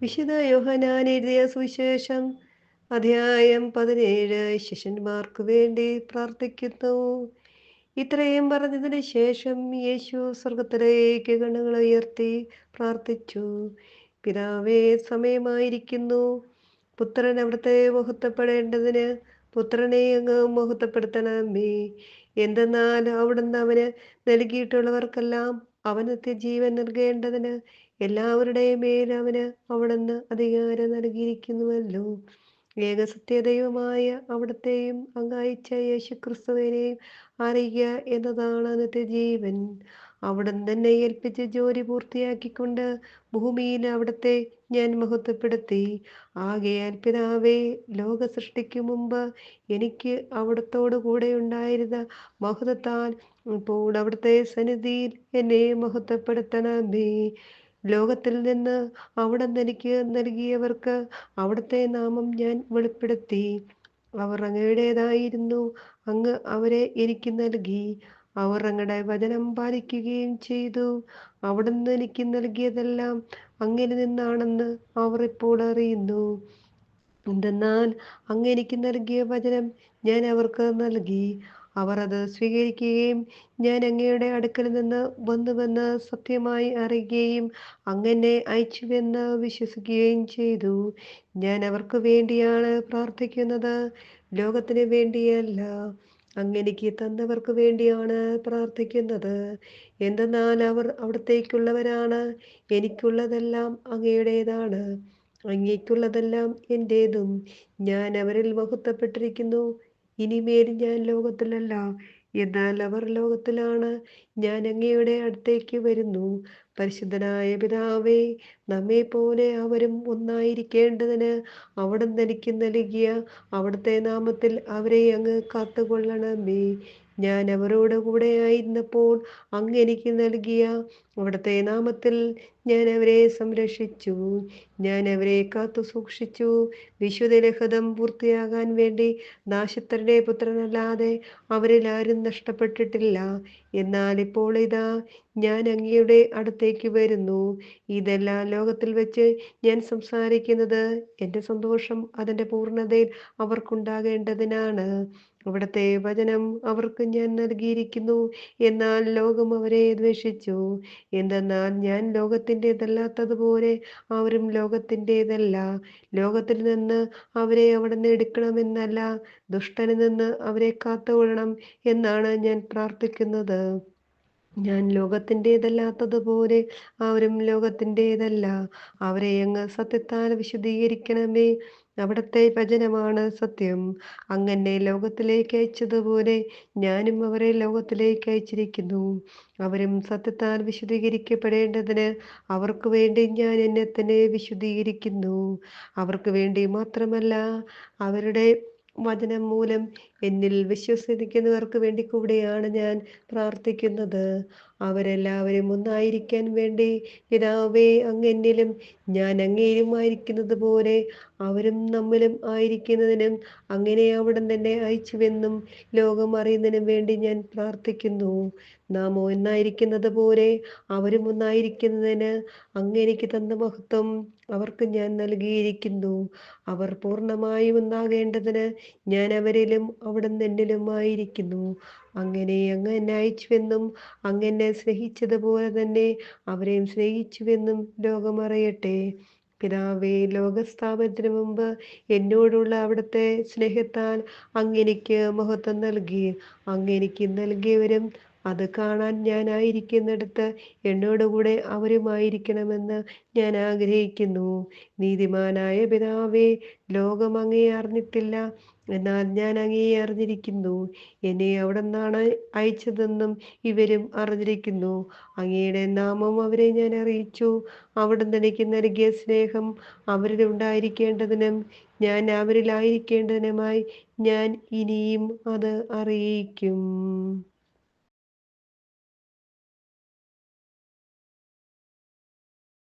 വിശുദ്ധ യോഹനാൻ എഴുതിയ സുവിശേഷം അധ്യായം പതിനേഴ്. ശിഷ്യന്മാർക്ക് വേണ്ടി പ്രാർത്ഥിക്കുന്നു. ഇത്രയും പറഞ്ഞതിന് ശേഷം യേശു സ്വർഗത്തിലേക്ക് കണ്ണുകൾ ഉയർത്തി പ്രാർത്ഥിച്ചു. പിതാവേ സമയമായിരിക്കുന്നു. പുത്രൻ അവിടുത്തെ മഹത്വപ്പെടേണ്ടതിന് പുത്രനെ അങ്ങ് മഹത്വപ്പെടുത്തണമേ. എന്തെന്നാൽ അവിടുന്ന് അവന് നൽകിയിട്ടുള്ളവർക്കെല്ലാം അവനത്തെ നിത്യജീവൻ നൽകേണ്ടതിന് എല്ലാവരുടെയും മേൽ അവന് അവിടുന്ന് അധികാരം നൽകിയിരിക്കുന്നുവല്ലോ. ഏകസത്യദൈവമായ അവിടത്തെയും അങ്ങയച്ച യേശു ക്രിസ്തുവിനെയും അറിയുക എന്നതാണ് അന്നത്തെ ജീവൻ. അവിടം തന്നെ ഏൽപ്പിച്ച് ജോലി പൂർത്തിയാക്കിക്കൊണ്ട് ഭൂമിയിൽ അവിടത്തെ ഞാൻ മഹത്വപ്പെടുത്തി. ആകയാൽ പിതാവേ ലോക സൃഷ്ടിക്കു മുമ്പ് എനിക്ക് അവിടത്തോടു കൂടെ ഉണ്ടായിരുന്ന മഹത്വത്താൽ ഇപ്പോൾ അവിടുത്തെ സന്നിധിയിൽ എന്നെ മഹത്വപ്പെടുത്തണമേ. ലോകത്തിൽ നിന്ന് അവിടെ എനിക്ക് നൽകിയവർക്ക് അവിടുത്തെ നാമം ഞാൻ വെളിപ്പെടുത്തി. അവർ അങ്ങയുടേതായിരുന്നു. അങ്ങ് അവരെ എനിക്ക് നൽകി. അവർ അങ്ങടെ വചനം പാലിക്കുകയും ചെയ്തു. അവിടുന്ന് എനിക്ക് നൽകിയതെല്ലാം അങ്ങനെ നിന്നാണെന്ന് അവർ ഇപ്പോൾ അറിയുന്നു. എന്തെന്നാൽ അങ്ങ് എനിക്ക് നൽകിയ വചനം ഞാൻ അവർക്ക് നൽകി. അവർ അത് സ്വീകരിക്കുകയും ഞാൻ അങ്ങയുടെ അടുക്കൽ നിന്ന് വന്നുവെന്ന് സത്യമായി അറിയുകയും അങ്ങനെ അയച്ചുവെന്ന് വിശ്വസിക്കുകയും ചെയ്തു. ഞാൻ അവർക്ക് വേണ്ടിയാണ് പ്രാർത്ഥിക്കുന്നത്. ലോകത്തിന് വേണ്ടിയല്ല അങ്ങനെക്ക് തന്നവർക്ക് വേണ്ടിയാണ് പ്രാർത്ഥിക്കുന്നത്. എന്തെന്നാൽ അവർ അവിടത്തേക്കുള്ളവരാണ്. എനിക്കുള്ളതെല്ലാം അങ്ങയുടേതാണ്. അങ്ങേക്കുള്ളതെല്ലാം എന്റേതും ഞാൻ അവരിൽ മഹത്വപ്പെട്ടിരിക്കുന്നു. ഇനിമേൽ ഞാൻ ലോകത്തിലല്ല എന്നാൽ അവർ ലോകത്തിലാണ്. ഞാൻ അങ്ങയുടെ അടുത്തേക്ക് വരുന്നു. പരിശുദ്ധനായ പിതാവേ നമ്മെ പോലെ അവരും ഒന്നായിരിക്കേണ്ടതിന് അവിടുന്ന് എനിക്ക് നൽകിയ അവിടുത്തെ നാമത്തിൽ അവരെ അങ്ങ് കാത്തുകൊള്ളണമേ. ഞാൻ അവരോട് കൂടെ ആയിരുന്നപ്പോൾ അങ്ങ് എനിക്ക് നൽകിയ അവിടുത്തെ നാമത്തിൽ ഞാൻ അവരെ സംരക്ഷിച്ചു. ഞാൻ അവരെ കാത്തു സൂക്ഷിച്ചു. വിശുദ്ധ രഹിതം പൂർത്തിയാകാൻ വേണ്ടി നാശത്തരുടെ പുത്രനല്ലാതെ അവരിൽ ആരും നഷ്ടപ്പെട്ടിട്ടില്ല. എന്നാൽ ഇപ്പോൾ ഇതാ ഞാൻ അങ്ങയുടെ അടുത്തേക്ക് വരുന്നു. ഇതെല്ലാം ലോകത്തിൽ വെച്ച് ഞാൻ സംസാരിക്കുന്നത് എന്റെ സന്തോഷം അതിന്റെ പൂർണതയിൽ അവർക്കുണ്ടാകേണ്ടതിനാണ്. അവിടുത്തെ വചനം അവർക്ക് ഞാൻ നൽകിയിരിക്കുന്നു. എന്നാൽ ലോകം അവരെ ദ്വേഷിച്ചു. എന്തെന്നാൽ ഞാൻ ലോകത്തിന്റെതല്ലാത്തതുപോലെ അവരും ലോകത്തിന്റെതല്ല. ലോകത്തിൽ നിന്ന് അവരെ അവിടെ നിന്ന് എടുക്കണമെന്നല്ല ദുഷ്ടനിൽ നിന്ന് അവരെ കാത്തുകൊള്ളണം എന്നാണ് ഞാൻ പ്രാർത്ഥിക്കുന്നത്. ഞാൻ ലോകത്തിന്റെതല്ലാത്തതുപോലെ അവരും ലോകത്തിന്റെതല്ല. അവരെ അങ്ങ് സത്യത്താൽ വിശദീകരിക്കണമേ. അവിടുത്തെ വചനമാണ് സത്യം. അങ്ങനെ ലോകത്തിലേക്ക് അയച്ചതുപോലെ ഞാനും അവരെ ലോകത്തിലേക്ക് അയച്ചിരിക്കുന്നു. അവരും സത്യത്താൽ വിശുദ്ധീകരിക്കപ്പെടേണ്ടതിന് അവർക്ക് വേണ്ടി ഞാൻ എന്നെ തന്നെ വിശുദ്ധീകരിക്കുന്നു അവർക്ക് വേണ്ടി മാത്രമല്ല അവരുടെ വചനം മൂലം എന്നിൽ വിശ്വസിക്കുന്നവർക്ക് വേണ്ടി കൂടെയാണ് ഞാൻ പ്രാർത്ഥിക്കുന്നത്. അവരെല്ലാവരും ഒന്നായിരിക്കാൻ വേണ്ടി പിതാവേ അങ്ങെന്നിലും ഞാൻ അങ്ങേരും ആയിരിക്കുന്നത് പോലെ അവരും നമ്മിലും ആയിരിക്കുന്നതിനും അങ്ങനെ അവിടെ തന്നെ അയച്ചുവെന്നും ലോകം അറിയുന്നതിനും വേണ്ടി ഞാൻ പ്രാർത്ഥിക്കുന്നു. നാം ഒന്നായിരിക്കുന്നത് പോലെ അവരും ഒന്നായിരിക്കുന്നതിന് അങ്ങേക്ക് തന്ന മഹത്വം അവർക്ക് ഞാൻ നൽകിയിരിക്കുന്നു. അവർ പൂർണമായും ഒന്നാകേണ്ടതിന് ഞാൻ അവരിലും അവിടുന്ന് നിന്നിലും ആയിരിക്കുന്നു. അങ്ങനെ അങ്ങ് എന്നെ അയച്ചുവെന്നും അങ്ങ് എന്നെ സ്നേഹിച്ചതുപോലെ തന്നെ അവരെയും സ്നേഹിച്ചുവെന്നും ലോകം അറിയട്ടെ. പിതാവേ ലോകസ്ഥാപനത്തിന് മുമ്പ് എന്നോടുള്ള അവിടുത്തെ സ്നേഹത്താൽ അങ്ങെനിക്ക് മഹത്വം നൽകി. അങ്ങനിക്ക് നൽകിയവരും അത് കാണാൻ ഞാനായിരിക്കുന്നിടത്ത് എന്നോടുകൂടെ അവരുമായിരിക്കണമെന്ന് ഞാൻ ആഗ്രഹിക്കുന്നു. നീതിമാനായ പിതാവേ ലോകം അങ്ങേ അറിഞ്ഞിട്ടില്ല. എന്നാൽ ഞാൻ അങ്ങേ അറിഞ്ഞിരിക്കുന്നു. എന്നെ അവിടെ നിന്നാണ് അയച്ചതെന്നും ഇവരും അറിഞ്ഞിരിക്കുന്നു. അങ്ങയുടെ നാമം അവരെ ഞാൻ അറിയിച്ചു. അവിടുന്ന് എനിക്ക് നൽകിയ സ്നേഹം അവരിൽ ഉണ്ടായിരിക്കേണ്ടതിനും ഞാൻ അവരിലായിരിക്കേണ്ടതിനുമായി ഞാൻ ഇനിയും അത് അറിയിക്കും.